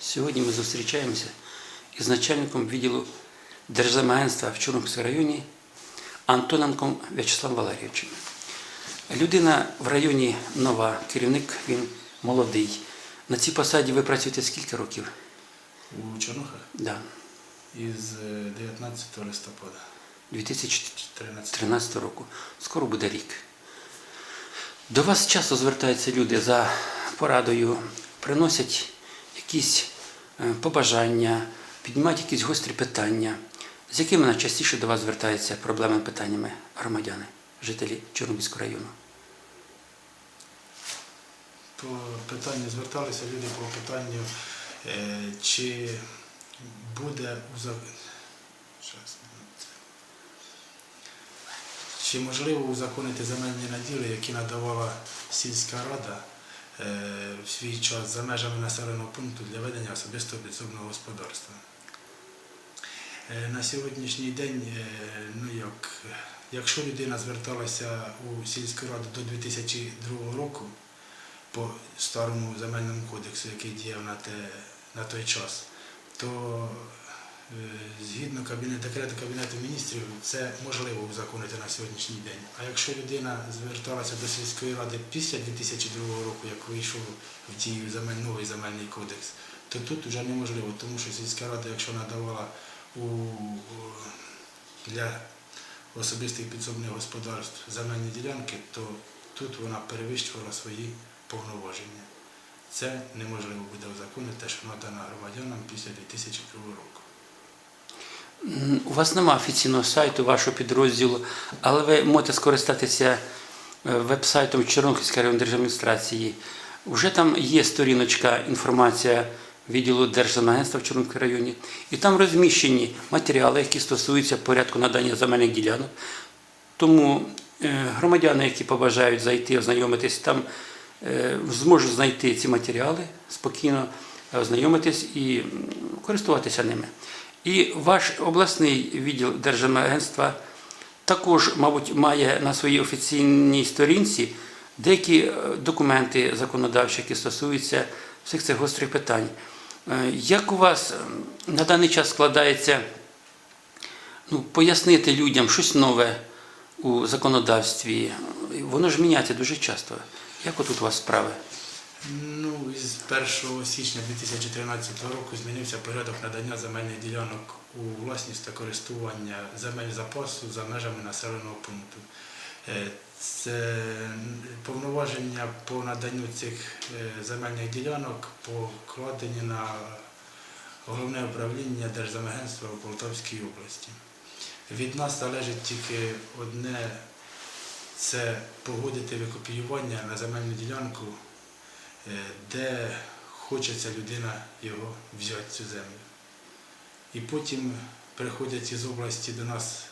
Сьогодні ми зустрічаємося із начальником відділу Держземагентства в Чорнобильському районі Антоненком В'ячеславом Валерійовичем. Людина в районі нова, керівник він молодий. На цій посаді ви працюєте скільки років? у Чорнухах Да. із е, 19 листопада 2013 13 року. Скоро буде рік. До вас часто звертаються люди за порадою, приносять якісь е, побажання, піднімають якісь гострі питання. З якими найчастіше до вас звертаються проблемами питаннями громадяни, жителі Чорнобильського району? По питанню зверталися люди по питанню, е, чи буде чи можливо узаконити земельні наділи, які надавала сільська рада в свій час за межами населеного пункту для ведення особистого підсобного господарства. Е, На сьогоднішній день, е, ну як, якщо людина зверталася у сільську раду до 2002 року по старому земельному кодексу, який діяв на, те, на той час, то е, згідно кабінет, декрету Кабінету міністрів це можливо узаконити на сьогоднішній день. А якщо людина зверталася до сільської ради після 2002 року, як вийшов в дію новий земельний кодекс, то тут вже неможливо, тому що сільська рада, якщо надавала у, для особистих підсобних господарств земельні ділянки, то тут вона перевищувала свої повноваження. Це неможливо буде узаконити, те, що надано громадянам після 2002 року. У вас немає офіційного сайту вашого підрозділу, але ви можете скористатися е, веб-сайтом Чорнобильської районної держадміністрації. Вже там є сторіночка інформація відділу Держземагентства в Чорнобильському районі, і там розміщені матеріали, які стосуються порядку надання земельних ділянок. Тому е, громадяни, які побажають зайти, ознайомитись там, е, зможуть знайти ці матеріали спокійно, ознайомитись і користуватися ними. І ваш обласний відділ Держземагентства також, мабуть, має на своїй офіційній сторінці деякі е, документи законодавчі, які стосуються всіх цих гострих питань. Е, Як у вас на даний час складається ну, пояснити людям щось нове у законодавстві? Воно ж міняється дуже часто. Як отут у вас справи? Ну, із 1 січня 2013 року змінився порядок надання земельних ділянок у власність та користування земель запасу за межами населеного пункту. Е, Це повноваження по наданню цих е, земельних ділянок покладені на головне управління Держземагентства у Полтавській області. Від нас залежить тільки одне це погодити викопіювання на земельну ділянку де хочеться людина його взяти цю землю. І потім приходять із області до нас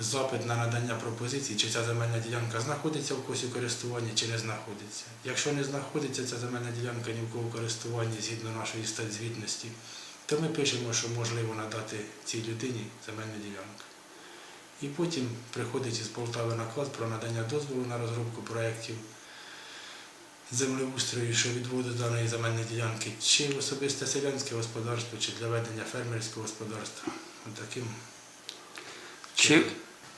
запит на надання пропозицій, чи ця земельна ділянка знаходиться в когось у користуванні, чи не знаходиться. Якщо не знаходиться ця земельна ділянка ні в кого в користуванні згідно нашої статзвітності, то ми пишемо, що можливо надати цій людині земельну ділянку. І потім приходить із Полтави наказ про надання дозволу на розробку проєктів землеустрою, що відводу даної земельної ділянки, чи особисте селянське господарство, чи для ведення фермерського господарства. Таким Чи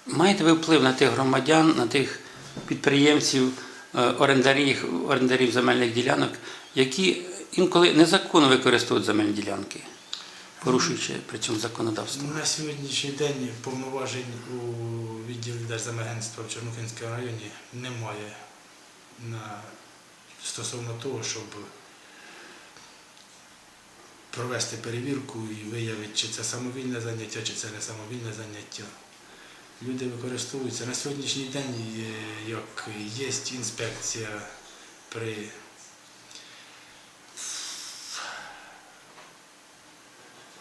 маєте ви вплив на тих громадян, на тих підприємців, е, орендарів, орендарів земельних ділянок, які інколи незаконно використовують земельні ділянки, порушуючи при цьому законодавство? на сьогоднішній день повноважень у відділі Держземагентства в Чорнухинському районі немає на стосовно того, щоб провести перевірку і виявити, чи це самовільне заняття, чи це не самовільне заняття. Люди використовуються на сьогоднішній день, як є інспекція при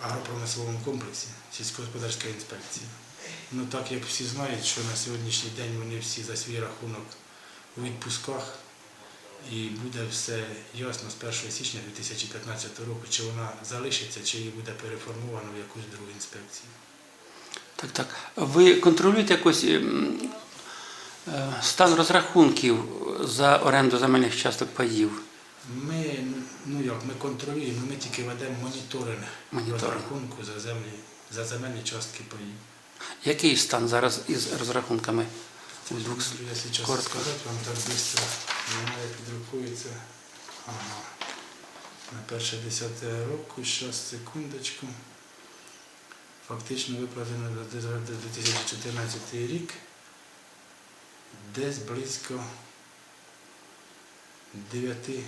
агропромисловому комплексі, сільськогосподарська інспекція. Ну так як всі знають, що на сьогоднішній день вони всі за свій рахунок у відпусках, і буде все ясно з 1 січня 2015 року, чи вона залишиться, чи її буде переформовано в якусь другу інспекцію. Так, так. Ви контролюєте якось ем, е, стан розрахунків за оренду земельних часток паїв? Ми, ну як, ми контролюємо, ми тільки ведемо моніторинг Моніторинг. розрахунку за землі, за земельні частки паїв. Який стан зараз із розрахунками? У двох с- Якщо чесно коротко. сказати, вам так швидко немає підрахується. Ага. На перше 10 року, зараз секундочку. Фактично виплатено за 2014 рік десь близько 9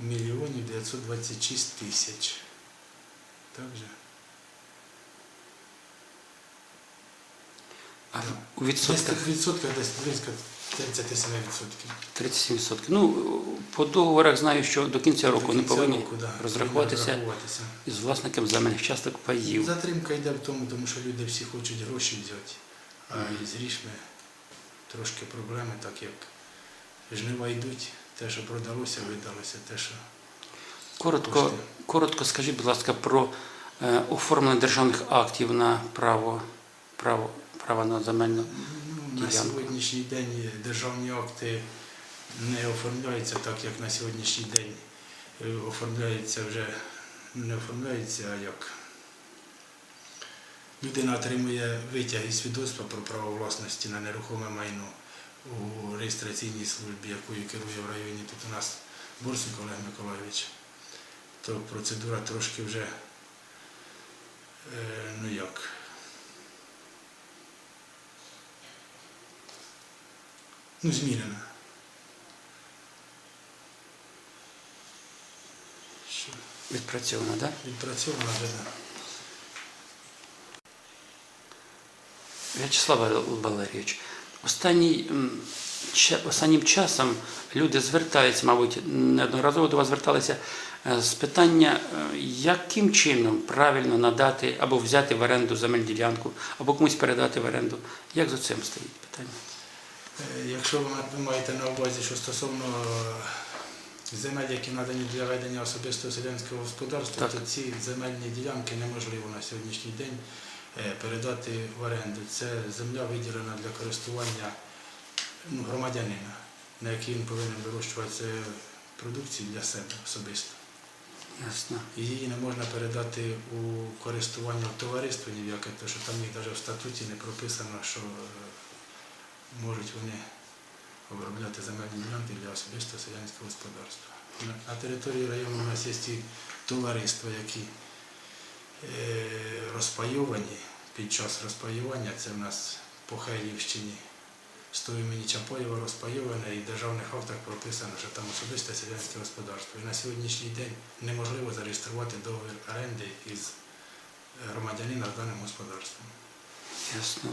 мільйонів 926 тисяч. Так же? А у Десь відсотках так відсотка, десь близько 37 відсотків. 37%. Ну, по договорах знаю, що до кінця року вони повинні да, розрахуватися із власником земельних часток паїв. Затримка йде в тому, тому що люди всі хочуть гроші взяти, а Мгм. із річми трошки проблеми, так як жнива йдуть, те, що продалося, видалося, те, що Коротко, Кошти. коротко скажіть, будь ласка, про е, оформлення державних актів на право, право, право на земельну. ну, на сьогоднішній день державні акти не оформляються так, як на сьогоднішній день е, оформляється вже не оформляється, а як людина отримує витяг із свідоцтва про право власності на нерухоме майно у реєстраційній службі, якою керує в районі тут у нас Борсик Олег Миколайович, то процедура трошки вже е, ну як. Ну, змінена. Що? Відпрацьовано, так? Да? Відпрацьована вже. да. В'ячеслав Валерійович, останній, останнім часом люди звертаються, мабуть, неодноразово до вас зверталися е, з питання, е, яким чином правильно надати або взяти в оренду земельну ділянку, або комусь передати в оренду. Як за цим стоїть питання? Е, Якщо ви маєте на увазі, що стосовно е, земель, які надані для ведення особистого селянського господарства, Так. то ці земельні ділянки неможливо на сьогоднішній день е, передати в оренду. Це земля виділена для користування ну, громадянина, на якій він повинен вирощувати продукцію для себе особисто. Ясно. Її не можна передати у користування в товариство ні в яке, тому що там їх навіть в статуті не прописано, що можуть вони обробляти земельні ділянки для особистого селянського господарства. На, території району у нас є ті товариства, які е, розпайовані під час розпаювання. Це в нас по Хейлівщині. Сто імені Чапаєва розпайоване і в державних актах прописано, що там особисте селянське господарство. І на сьогоднішній день неможливо зареєструвати договір оренди із громадянина з даним господарством. Ясно.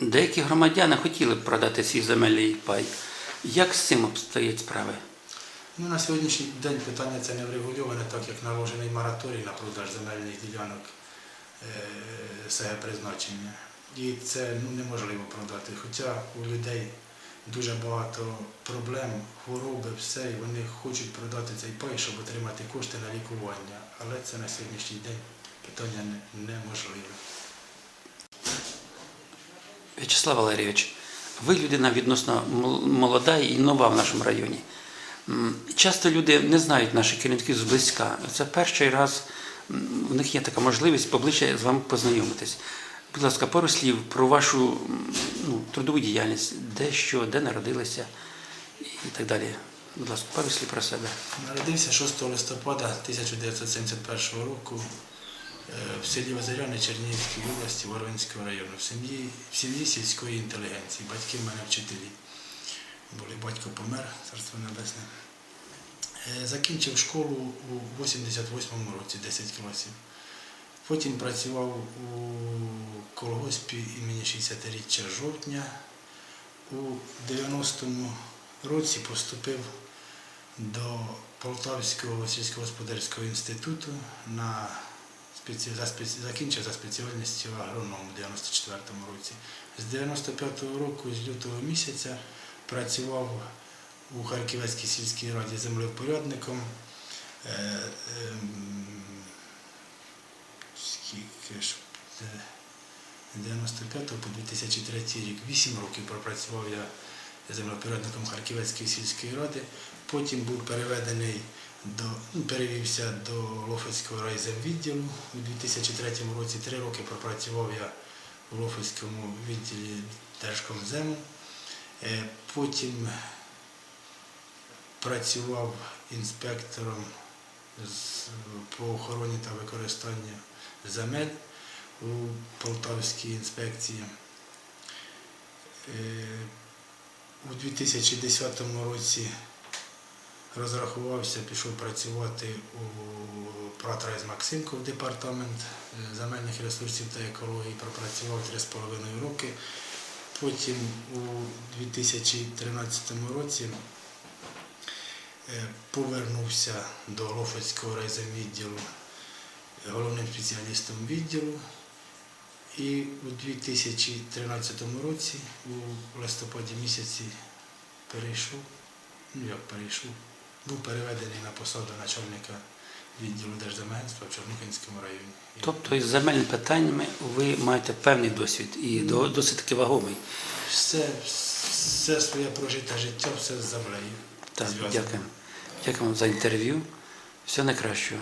Деякі громадяни хотіли б продати свій земельний пай. Як з цим обстоять справи? Ну, на сьогоднішній день питання це не врегульоване, так як наложений мораторій на продаж земельних ділянок е, СГ призначення. І це ну, неможливо продати. Хоча у людей дуже багато проблем, хвороби, все, і вони хочуть продати цей пай, щоб отримати кошти на лікування. Але це на сьогоднішній день питання не- неможливе. В'ячеслав Валерійович, ви людина відносно молода і нова в нашому районі. Часто люди не знають наших керівників зблизька. Це перший раз в них є така можливість поближче з вами познайомитись. Будь ласка, пару слів про вашу ну, трудову діяльність, де що, де народилися і так далі. Будь ласка, пару слів про себе. Народився 6 листопада 1971 року в селі Озеряне Чернігівської області Воронського району, в сім'ї, в сім'ї сільської інтелігенції. Батьки в мене вчителі. Були батько помер, царство небесне. Е, Закінчив школу у 88-му році, 10 класів. Потім працював у колгоспі імені 60-річчя жовтня. У 90-му році поступив до Полтавського сільськогосподарського інституту на. Закінчив за спеціальністю агроном у 94-му році. З 95-го року, з лютого місяця, працював у Харківській сільській раді землевпорядником. Е, ем, Скільки ж? Е, З 95 по 2003 рік, 8 років пропрацював я землепорядником Харківської сільської ради. Потім був переведений до, перевівся до Лофицького райземвідділу у 2003 році. Три роки пропрацював я у Лофицькому відділі Держкомзему. Е, Потім працював інспектором по охороні та використанню земель у Полтавській інспекції. Е, У 2010 році розрахувався, пішов працювати у Пратрайз Максимко в департамент е, земельних ресурсів та екології, пропрацював 3,5 роки. Потім у 2013 році е, повернувся до Лофицького райзавідділу головним спеціалістом відділу. І у 2013 році, у листопаді місяці, перейшов, ну як перейшов, був переведений на посаду начальника відділу Держземагентства в Чорнухинському районі. Тобто із земельними питаннями ви маєте певний досвід і до- досить таки вагомий. все, все своє прожите життя, все з землею. Так, зв'язано. дякую. Дякую вам за інтерв'ю. Всього найкращого.